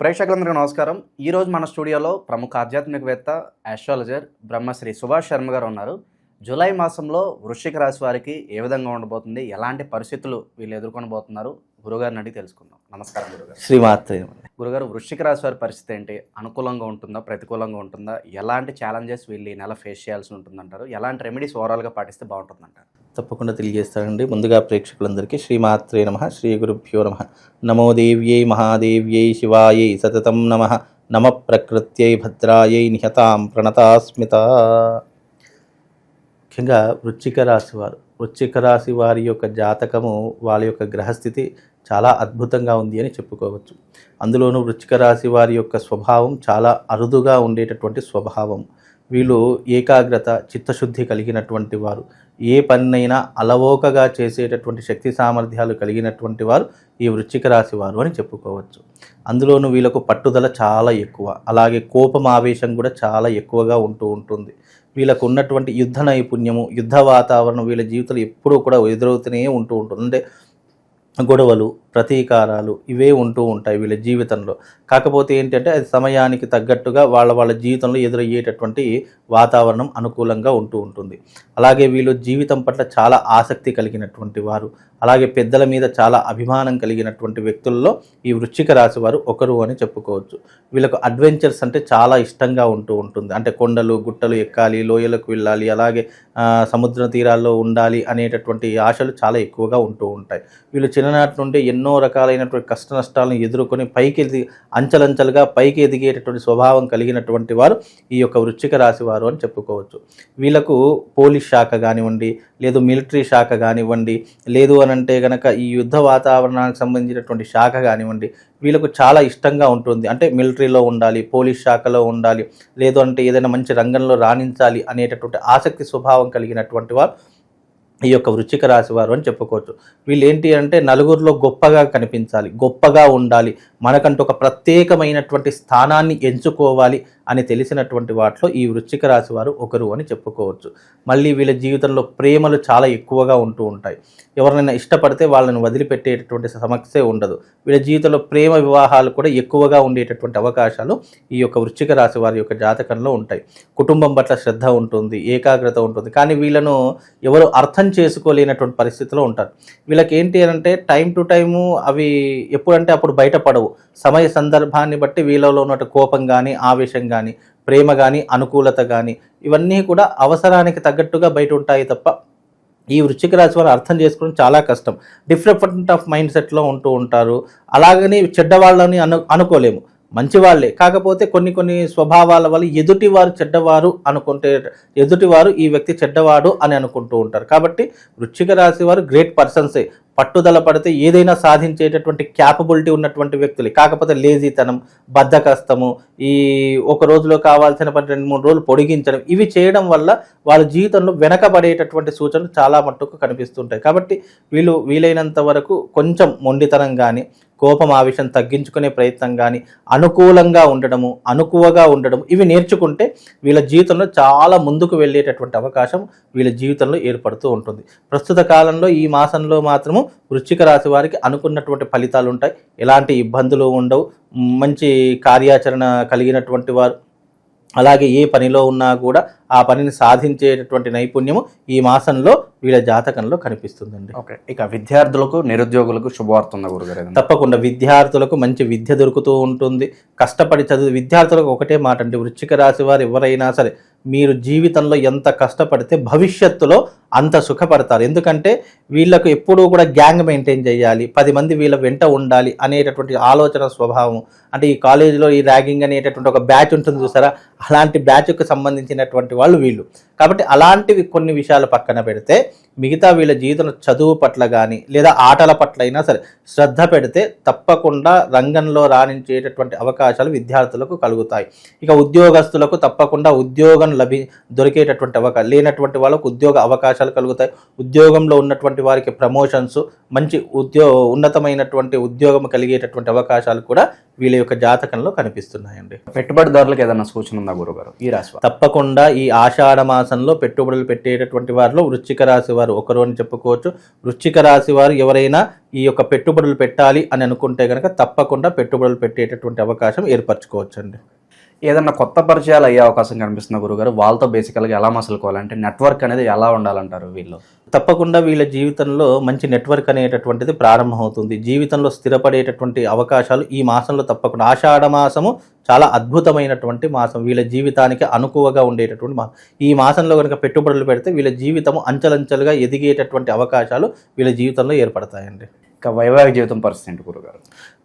ప్రేక్షకులందరికీ నమస్కారం. ఈరోజు మన స్టూడియోలో ప్రముఖ ఆధ్యాత్మికవేత్త ఆస్ట్రాలజర్ బ్రహ్మశ్రీ సుభాష్ శర్మ గారు ఉన్నారు. జూలై మాసంలో వృశ్చిక రాశి వారికి ఏ విధంగా ఉండబోతుంది? ఎలాంటి పరిస్థితులు వీళ్ళు ఎదుర్కొనబోతున్నారు? గురుగారిని అడిగి తెలుసుకుందాం. నమస్కారం గురుగారు. శ్రీమాత్రే గురుగారు వృశ్చిక రాశి వారి పరిస్థితి ఏంటి? అనుకూలంగా ఉంటుందా? ప్రతికూలంగా ఉంటుందా? ఎలాంటి ఛాలెంజెస్ వీళ్ళు ఈ నెల ఫేస్ చేయాల్సి ఉంటుందంటారు? ఎలాంటి రెమెడీస్ ఓవరాల్గా పాటిస్తే బాగుంటుందంటారు? తప్పకుండా తెలియజేస్తానండి. ముందుగా ప్రేక్షకులందరికీ శ్రీమాత్రే నమ శ్రీ గురుభ్యో నమ. నమో దేవ్యై మహాదేవ్యై శివాయై సతతం నమ. నమ ప్రకృత్యై భద్రాయై నిహతాం ప్రణతాస్మిత. ముఖ్యంగా వృశ్చిక రాశి వారు. వృశ్చిక రాశి వారి యొక్క జాతకము వాళ్ళ యొక్క గ్రహస్థితి చాలా అద్భుతంగా ఉంది అని చెప్పుకోవచ్చు. అందులోనూ వృచ్చిక రాశి వారి యొక్క స్వభావం చాలా అరుదుగా ఉండేటటువంటి స్వభావం. వీళ్ళు ఏకాగ్రత చిత్తశుద్ధి కలిగినటువంటి వారు. ఏ పనినైనా అలవోకగా చేసేటటువంటి శక్తి సామర్థ్యాలు కలిగినటువంటి వారు ఈ వృశ్చిక రాశి వారు అని చెప్పుకోవచ్చు. అందులోనూ వీళ్ళకు పట్టుదల చాలా ఎక్కువ. అలాగే కోపం ఆవేశం కూడా చాలా ఎక్కువగా ఉంటూ ఉంటుంది. వీళ్ళకు ఉన్నటువంటి యుద్ధ నైపుణ్యము యుద్ధ వాతావరణం వీళ్ళ జీవితంలో ఎప్పుడూ కూడా ఎదురవుతూనే ఉంటూ ఉంటుంది. అంటే గొడవలు ప్రతీకారాలు ఇవే ఉంటూ ఉంటాయి వీళ్ళ జీవితంలో. కాకపోతే ఏంటంటే అది సమయానికి తగ్గట్టుగా వాళ్ళ వాళ్ళ జీవితంలో ఎదురయ్యేటటువంటి వాతావరణం అనుకూలంగా ఉంటూ ఉంటుంది. అలాగే వీళ్ళు జీవితం పట్ల చాలా ఆసక్తి కలిగినటువంటి వారు. అలాగే పెద్దల మీద చాలా అభిమానం కలిగినటువంటి వ్యక్తుల్లో ఈ వృశ్చిక రాశి వారు ఒకరు అని చెప్పుకోవచ్చు. వీళ్ళకు అడ్వెంచర్స్ అంటే చాలా ఇష్టంగా ఉంటూ ఉంటుంది. అంటే కొండలు గుట్టలు ఎక్కాలి లోయలకు వెళ్ళాలి అలాగే సముద్ర తీరాల్లో ఉండాలి అనేటటువంటి ఆశలు చాలా ఎక్కువగా ఉంటూ ఉంటాయి. వీళ్ళు చిన్ననాటి నుండి ఎన్నో రకాలైనటువంటి కష్ట నష్టాలను ఎదుర్కొని పైకి అంచలంచలుగా పైకి ఎదిగేటటువంటి స్వభావం కలిగినటువంటి వారు ఈ యొక్క వృశ్చిక రాశి వారు అని చెప్పుకోవచ్చు. వీళ్ళకు పోలీస్ శాఖ కానివ్వండి లేదు మిలిటరీ శాఖ కానివ్వండి లేదు అని అంటే గనక ఈ యుద్ధ వాతావరణానికి సంబంధించినటువంటి శాఖ కానివ్వండి వీళ్ళకు చాలా ఇష్టంగా ఉంటుంది. అంటే మిలిటరీలో ఉండాలి పోలీస్ శాఖలో ఉండాలి లేదు అంటే ఏదైనా మంచి రంగంలో రాణించాలి అనేటటువంటి ఆసక్తి స్వభావం కలిగినటువంటి వారు ఈ యొక్క వృచ్చిక రాశి వారు అని చెప్పుకోవచ్చు. వీళ్ళు ఏంటి అంటే నలుగురిలో గొప్పగా కనిపించాలి గొప్పగా ఉండాలి మనకంటూ ఒక ప్రత్యేకమైనటువంటి స్థానాన్ని ఎంచుకోవాలి అని తెలిసినటువంటి వాటిలో ఈ వృశ్చిక రాశి వారు ఒకరు అని చెప్పుకోవచ్చు. మళ్ళీ వీళ్ళ జీవితంలో ప్రేమలు చాలా ఎక్కువగా ఉంటూ ఉంటాయి. ఎవరినైనా ఇష్టపడితే వాళ్ళని వదిలిపెట్టేటటువంటి సమస్య ఉండదు. వీళ్ళ జీవితంలో ప్రేమ వివాహాలు కూడా ఎక్కువగా ఉండేటటువంటి అవకాశాలు ఈ యొక్క వృశ్చిక రాశి వారి యొక్క జాతకంలో ఉంటాయి. కుటుంబం పట్ల శ్రద్ధ ఉంటుంది ఏకాగ్రత ఉంటుంది. కానీ వీళ్ళను ఎవరు అర్థం చేసుకోలేనటువంటి పరిస్థితిలో ఉంటారు. వీళ్ళకి ఏంటి అని అంటే టైం టు టైము అవి ఎప్పుడంటే అప్పుడు బయటపడవు. సమయ సందర్భాన్ని బట్టి వీళ్ళలో ఉన్న కోపం కానీ ఆవేశం కానీ ప్రేమ కానీ అనుకూలత కానీ ఇవన్నీ కూడా అవసరానికి తగ్గట్టుగా బయట ఉంటాయి తప్ప ఈ వృశ్చిక రాశి వారు అర్థం చేసుకోవడం చాలా కష్టం. డిఫరెంట్ ఆఫ్ మైండ్ సెట్లో ఉంటూ ఉంటారు. అలాగని చెడ్డవాళ్ళని అను అనుకోలేము. మంచివాళ్ళే కాకపోతే కొన్ని కొన్ని స్వభావాల వల్ల ఎదుటివారు చెడ్డవారు అనుకుంటే ఎదుటివారు ఈ వ్యక్తి చెడ్డవాడు అని అనుకుంటూ ఉంటారు. కాబట్టి వృశ్చిక రాశి వారు గ్రేట్ పర్సన్సే పట్టుదల పడితే ఏదైనా సాధించేటటువంటి క్యాపబిలిటీ ఉన్నటువంటి వ్యక్తులే. కాకపోతే లేజీతనం బద్ధకస్తము ఈ ఒక రోజులో కావాల్సిన పని రెండు మూడు రోజులు పొడిగించడం ఇవి చేయడం వల్ల వాళ్ళ జీవితంలో వెనకబడేటటువంటి సూచనలు చాలా మట్టుకు కనిపిస్తుంటాయి. కాబట్టి వీళ్ళు వీలైనంత వరకు కొంచెం మొండితనం కానీ కోపం ఆవేశం తగ్గించుకునే ప్రయత్నం కానీ అనుకూలంగా ఉండడము అనుకువగా ఉండడం ఇవి నేర్చుకుంటే వీళ్ళ జీవితంలో చాలా ముందుకు వెళ్ళేటటువంటి అవకాశం వీళ్ళ జీవితంలో ఏర్పడుతూ ఉంటుంది. ప్రస్తుత కాలంలో ఈ మాసంలో మాత్రము వృశ్చిక రాశి వారికి అనుకున్నటువంటి ఫలితాలు ఉంటాయి. ఎలాంటి ఇబ్బందులు ఉండవు. మంచి కార్యాచరణ కలిగినటువంటి వారు అలాగే ఏ పనిలో ఉన్నా కూడా ఆ పనిని సాధించేటటువంటి నైపుణ్యము ఈ మాసంలో వీళ్ళ జాతకంలో కనిపిస్తుందండి. ఓకే. ఇక విద్యార్థులకు నిరుద్యోగులకు శుభవార్త ఉందా గురుగారు? తప్పకుండా విద్యార్థులకు మంచి విద్య దొరుకుతూ ఉంటుంది. కష్టపడి చదువు విద్యార్థులకు ఒకటే మాట అంటే వృశ్చిక రాశి వారు ఎవరైనా సరే మీరు జీవితంలో ఎంత కష్టపడితే భవిష్యత్తులో అంత సుఖపడతారు. ఎందుకంటే వీళ్ళకు ఎప్పుడూ కూడా గ్యాంగ్ మెయింటైన్ చేయాలి పది మంది వీళ్ళ వెంట ఉండాలి అనేటటువంటి ఆలోచన స్వభావం. అంటే ఈ కాలేజీలో ఈ ర్యాగింగ్ అనేటటువంటి ఒక బ్యాచ్ ఉంటుంది చూసారా? అలాంటి బ్యాచ్కు సంబంధించినటువంటి వాళ్ళు వీళ్ళు. కాబట్టి అలాంటివి కొన్ని విషయాలు పక్కన పెడితే మిగతా వీళ్ళ జీవితం చదువు పట్ల కానీ లేదా ఆటల పట్ల అయినా సరే శ్రద్ధ పెడితే తప్పకుండా రంగంలో రాణించేటటువంటి అవకాశాలు విద్యార్థులకు కలుగుతాయి. ఇక ఉద్యోగస్తులకు తప్పకుండా ఉద్యోగం లభి దొరికేటటువంటి అవకాశం లేనటువంటి వాళ్ళకు ఉద్యోగ అవకాశాలు కలుగుతాయి. ఉద్యోగంలో ఉన్నటువంటి వారికి ప్రమోషన్స్ మంచి ఉద్యో ఉన్నతమైనటువంటి ఉద్యోగం కలిగేటటువంటి అవకాశాలు కూడా వీళ్ళ యొక్క జాతకంలో కనిపిస్తున్నాయండి. పెట్టుబడిదారులకు ఏదైనా సూచన ఉందా గురుగారు? ఈ రాశి? తప్పకుండా ఈ ఆషాఢ మాసంలో పెట్టుబడులు పెట్టేటటువంటి వారిలో వృశ్చిక రాశి వారు ఒకరు అని చెప్పుకోవచ్చు. వృశ్చిక రాశి వారు ఎవరైనా ఈ యొక్క పెట్టుబడులు పెట్టాలి అని అనుకుంటే కనుక తప్పకుండా పెట్టుబడులు పెట్టేటటువంటి అవకాశం ఏర్పరచుకోవచ్చు అండి ఏదన్నా కొత్త పరిచయాలు అయ్యే అవకాశం కనిపిస్తున్న గురుగారు వాళ్ళతో బేసికల్గా ఎలా మసలుకోవాలంటే నెట్వర్క్ అనేది ఎలా ఉండాలంటారు వీళ్ళు? తప్పకుండా వీళ్ళ జీవితంలో మంచి నెట్వర్క్ అనేటటువంటిది ప్రారంభమవుతుంది. జీవితంలో స్థిరపడేటటువంటి అవకాశాలు ఈ మాసంలో తప్పకుండా ఆషాఢ మాసము చాలా అద్భుతమైనటువంటి మాసం. వీళ్ళ జీవితానికి అనుకువగా ఉండేటటువంటి మాసం. ఈ మాసంలో కనుక పెట్టుబడులు పెడితే వీళ్ళ జీవితము అంచెలంచెలుగా ఎదిగేటటువంటి అవకాశాలు వీళ్ళ జీవితంలో ఏర్పడతాయండి. ఇక వైవాహిక జీవితం పరిస్థితి ఏంటి గురుగారు?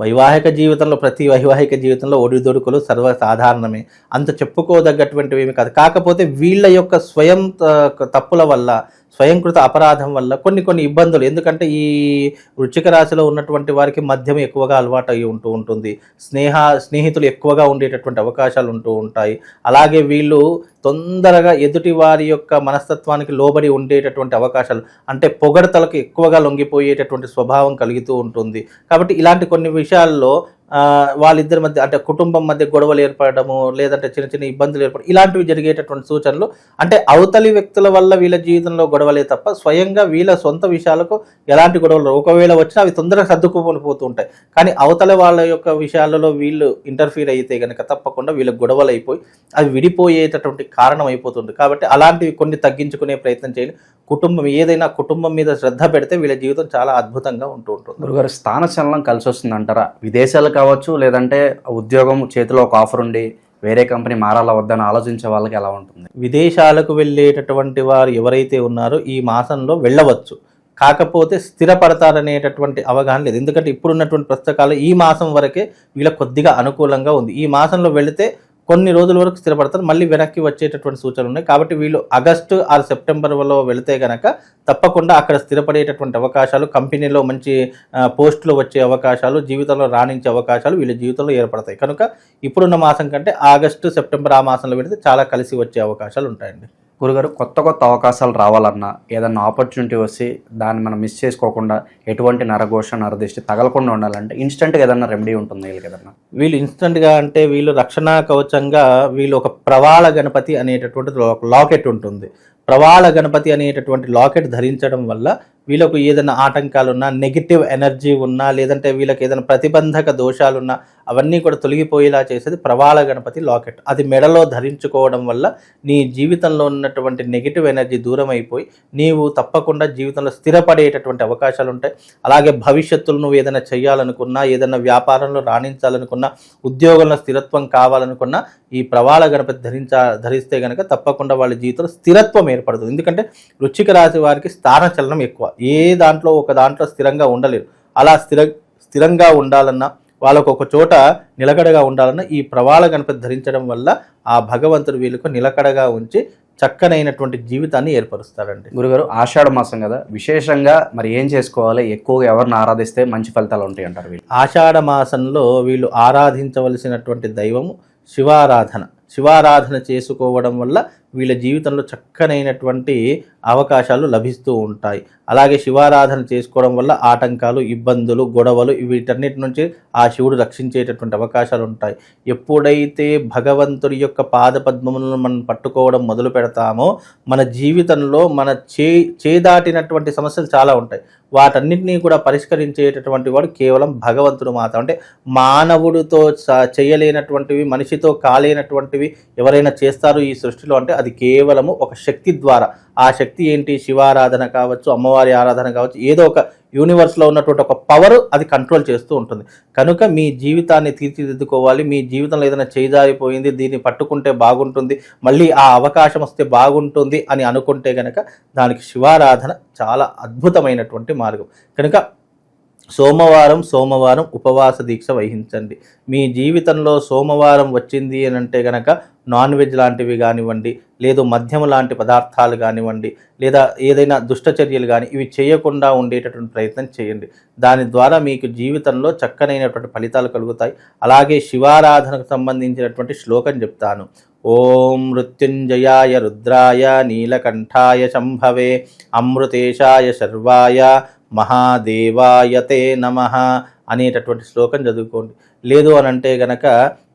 వైవాహిక జీవితంలో ప్రతి వైవాహిక జీవితంలో ఒడిదొడుకులు సర్వసాధారణమే. అంత చెప్పుకోదగ్గటువంటివి ఏమి కాదు. కాకపోతే వీళ్ళ యొక్క స్వయం త- తప్పుల వల్ల స్వయంకృత అపరాధం వల్ల కొన్ని కొన్ని ఇబ్బందులు. ఎందుకంటే ఈ వృచ్చిక రాశిలో ఉన్నటువంటి వారికి మద్యం ఎక్కువగా అలవాటు అయి ఉంటూ ఉంటుంది. స్నేహ స్నేహితులు ఎక్కువగా ఉండేటటువంటి అవకాశాలు ఉంటూ ఉంటాయి. అలాగే వీళ్ళు తొందరగా ఎదుటి వారి యొక్క మనస్తత్వానికి లోబడి ఉండేటటువంటి అవకాశాలు అంటే పొగడతలకు ఎక్కువగా లొంగిపోయేటటువంటి స్వభావం కలుగుతూ ఉంటుంది. కాబట్టి ఇలాంటి కొన్ని విషయాల్లో వాళ్ళిద్దరి మధ్య అంటే కుటుంబం మధ్య గొడవలు ఏర్పడము లేదంటే చిన్న చిన్న ఇబ్బందులు ఏర్పడడం ఇలాంటివి జరిగేటటువంటి సూచనలు. అంటే అవతలి వ్యక్తుల వల్ల వీళ్ళ జీవితంలో గొడవలే తప్ప స్వయంగా వీళ్ళ సొంత విషయాలకు ఎలాంటి గొడవలు ఒకవేళ వచ్చినా అవి తొందరగా సర్దుకుని పోతూ ఉంటాయి. కానీ అవతల వాళ్ళ యొక్క విషయాలలో వీళ్ళు ఇంటర్ఫీర్ అయితే కనుక తప్పకుండా వీళ్ళకి గొడవలు అయిపోయి అవి విడిపోయేటటువంటి కారణం అయిపోతుంది. కాబట్టి అలాంటివి కొన్ని తగ్గించుకునే ప్రయత్నం చేయండి. కుటుంబం ఏదైనా కుటుంబం మీద శ్రద్ధ పెడితే వీళ్ళ జీవితం చాలా అద్భుతంగా ఉంటూ ఉంటుంది. గురుగారు స్థాన చలనం కలిసి వస్తుంది అంటారా విదేశాలు కావచ్చు లేదంటే ఉద్యోగం చేతిలో ఒక ఆఫర్ ఉండి వేరే కంపెనీ మారాలా వద్దని ఆలోచించే వాళ్ళకి ఎలా ఉంటుంది? విదేశాలకు వెళ్ళేటటువంటి వారు ఎవరైతే ఉన్నారో ఈ మాసంలో వెళ్ళవచ్చు. కాకపోతే స్థిరపడతారనేటటువంటి అవగాహన లేదు. ఎందుకంటే ఇప్పుడున్నటువంటి పుస్తకాలు ఈ మాసం వరకే వీళ్ళకి కొద్దిగా అనుకూలంగా ఉంది. ఈ మాసంలో వెళితే కొన్ని రోజుల వరకు స్థిరపడతారు. మళ్ళీ వెనక్కి వచ్చేటటువంటి సూచనలు ఉన్నాయి. కాబట్టి వీళ్ళు ఆగస్టు ఆరు సెప్టెంబర్లో వెళితే కనుక తప్పకుండా అక్కడ స్థిరపడేటటువంటి అవకాశాలు కంపెనీలో మంచి పోస్టులు వచ్చే అవకాశాలు జీవితంలో రాణించే అవకాశాలు వీళ్ళ జీవితంలో ఏర్పడతాయి. కనుక ఇప్పుడున్న మాసం కంటే ఆగస్టు సెప్టెంబర్ ఆ మాసంలో పెడితే చాలా కలిసి వచ్చే అవకాశాలు ఉంటాయండి. గురుగారు కొత్త కొత్త అవకాశాలు రావాలన్నా ఏదన్నా ఆపర్చునిటీ వచ్చి దాన్ని మనం మిస్ చేసుకోకుండా ఎటువంటి నరఘోష నరదిష్టి తగలకుండా ఉండాలంటే ఇన్స్టెంట్గా ఏదన్నా రెమెడీ ఉంటుంది వీళ్ళకి ఏదన్నా. వీళ్ళు ఇన్స్టెంట్గా అంటే వీళ్ళు రక్షణ కవచంగా వీళ్ళు ఒక ప్రవాళ గణపతి అనేటటువంటి ఒక లాకెట్ ఉంటుంది. ప్రవాళ గణపతి అనేటటువంటి లాకెట్ ధరించడం వల్ల వీళ్ళకు ఏదైనా ఆటంకాలు ఉన్నా నెగిటివ్ ఎనర్జీ ఉన్నా లేదంటే వీళ్ళకి ఏదైనా ప్రతిబంధక దోషాలున్నా అవన్నీ కూడా తొలగిపోయేలా చేసేది ప్రవాళ గణపతి లాకెట్. అది మెడలో ధరించుకోవడం వల్ల నీ జీవితంలో ఉన్నటువంటి నెగిటివ్ ఎనర్జీ దూరం అయిపోయి నీవు తప్పకుండా జీవితంలో స్థిరపడేటటువంటి అవకాశాలు ఉంటాయి అలాగే భవిష్యత్తులో నువ్వు ఏదైనా చేయాలనుకున్నా ఏదైనా వ్యాపారంలో రాణించాలనుకున్నా ఉద్యోగంలో స్థిరత్వం కావాలనుకున్నా ఈ ప్రవాళ గణపతి ధరించ ధరిస్తే కనుక తప్పకుండా వాళ్ళ జీవితంలో స్థిరత్వం ఏర్పడుతుంది. ఎందుకంటే వృశ్చిక రాశి వారికి స్థాన చలనం ఎక్కువ. ఏ దాంట్లో ఒక దాంట్లో స్థిరంగా ఉండలేరు. అలా స్థిర స్థిరంగా ఉండాలన్నా వాళ్ళకు ఒక చోట నిలకడగా ఉండాలన్నా ఈ ప్రవాళ గణపతి ధరించడం వల్ల ఆ భగవంతుడు వీళ్ళకు నిలకడగా ఉంచి చక్కనైనటువంటి జీవితాన్ని ఏర్పరుస్తారండి గురుగారు ఆషాఢ మాసం కదా. విశేషంగా మరి ఏం చేసుకోవాలి? ఎక్కువగా ఎవరిని ఆరాధిస్తే మంచి ఫలితాలు ఉంటాయి అంటారు వీళ్ళు. ఆషాఢ మాసంలో వీళ్ళు ఆరాధించవలసినటువంటి దైవము శివారాధన. శివారాధన చేసుకోవడం వల్ల వీళ్ళ జీవితంలో చక్కనైనటువంటి అవకాశాలు లభిస్తూ ఉంటాయి. అలాగే శివారాధన చేసుకోవడం వల్ల ఆటంకాలు ఇబ్బందులు గొడవలు వీటన్నిటి నుంచి ఆ శివుడు రక్షించేటటువంటి అవకాశాలు ఉంటాయి. ఎప్పుడైతే భగవంతుడి యొక్క పాదపద్మములను మనం పట్టుకోవడం మొదలు పెడతామో మన జీవితంలో మన చే చేదాటినటువంటి సమస్యలు చాలా ఉంటాయి. వాటన్నిటినీ కూడా పరిష్కరించేటటువంటి వాడు కేవలం భగవంతుడు మాత్రం. అంటే మానవుడితో చేయలేనటువంటివి మనిషితో కాలేనటువంటివి ఎవరైనా చేస్తారు ఈ సృష్టిలో అంటే అది కేవలము ఒక శక్తి ద్వారా. ఆ శక్తి ఏంటి? శివారాధన కావచ్చు అమ్మవారి ఆరాధన కావచ్చు ఏదో ఒక యూనివర్స్లో ఉన్నటువంటి ఒక పవర్ అది కంట్రోల్ చేస్తూ ఉంటుంది. కనుక మీ జీవితాన్ని తీర్చిదిద్దుకోవాలి. మీ జీవితంలో ఏదైనా చేజారిపోయింది దీన్ని పట్టుకుంటే బాగుంటుంది మళ్ళీ ఆ అవకాశం వస్తే బాగుంటుంది అని అనుకుంటే కనుక దానికి శివారాధన చాలా అద్భుతమైనటువంటి మార్గం. కనుక సోమవారం సోమవారం ఉపవాస దీక్ష వహించండి. మీ జీవితంలో సోమవారం వచ్చింది అని అంటే గనక నాన్ వెజ్ లాంటివి కానివ్వండి లేదు మద్యం లాంటి పదార్థాలు కానివ్వండి లేదా ఏదైనా దుష్టచర్యలు కానీ ఇవి చేయకుండా ఉండేటటువంటి ప్రయత్నం చేయండి. దాని ద్వారా మీకు జీవితంలో చక్కనైనటువంటి ఫలితాలు కలుగుతాయి. అలాగే శివారాధనకు సంబంధించినటువంటి శ్లోకం చెప్తాను. ఓం మృత్యుంజయాయ రుద్రాయ నీలకంఠాయ శంభవే అమృతేశాయ శర్వాయ మహాదేవాయ తే నమ అనేటటువంటి శ్లోకం చదువుకోండి. లేదు అని అంటే గనక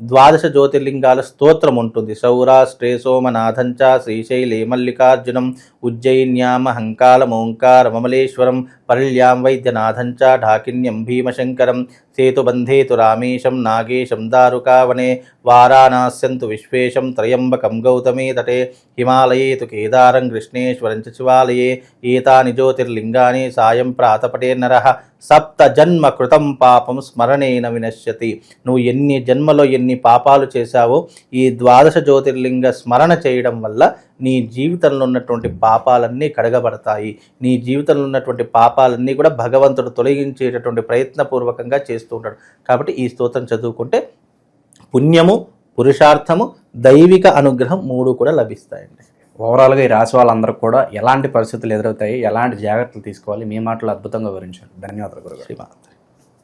ద్వాదశ జ్యోతిర్లింగాల స్తోత్రం ఉంటుంది. సౌరాష్ట్రే సోమనాథంచ శ్రీశైలే మల్లికార్జునం ఉజ్జయిన్యామ హంకాలం ఓంకార మమలేశ్వరం పల్యాం వైద్యనాథంచ ఢాకిన్యం భీమశంకరం సేతుబంధేతు రామేశం నాగేశం దారుకావనే వారాణాస్యంతు విశ్వేశం త్రయంబకం గౌతమే తటే హిమాలయేతు కేదారం కృష్ణేశ్వరం చ శివాలయే ఏతాని జ్యోతిర్లింగాని సాయం ప్రాతపటే నర. సప్త జన్మ కృతం పాపం స్మరణేన వినశ్యతి. నువ్వు ఎన్ని జన్మలో ఎన్ని పాపాలు చేశావో ఈ ద్వాదశ జ్యోతిర్లింగ స్మరణ చేయడం వల్ల నీ జీవితంలో ఉన్నటువంటి పాపాలన్నీ కడగబడతాయి. నీ జీవితంలో ఉన్నటువంటి పాపాలన్నీ కూడా భగవంతుడు తొలగించేటటువంటి ప్రయత్నపూర్వకంగా చేస్తూ ఉంటాడు. కాబట్టి ఈ స్తోత్రం చదువుకుంటే పుణ్యము పురుషార్థము దైవిక అనుగ్రహం మూడు కూడా లభిస్తాయండి. ఓవరాల్గా ఈ రాశి వాళ్ళందరికీ కూడా ఎలాంటి పరిస్థితులు ఎదురవుతాయి ఎలాంటి జాగ్రత్తలు తీసుకోవాలి మీ మాటలు అద్భుతంగా వివరించారు. ధన్యవాదాలు గురుగారు.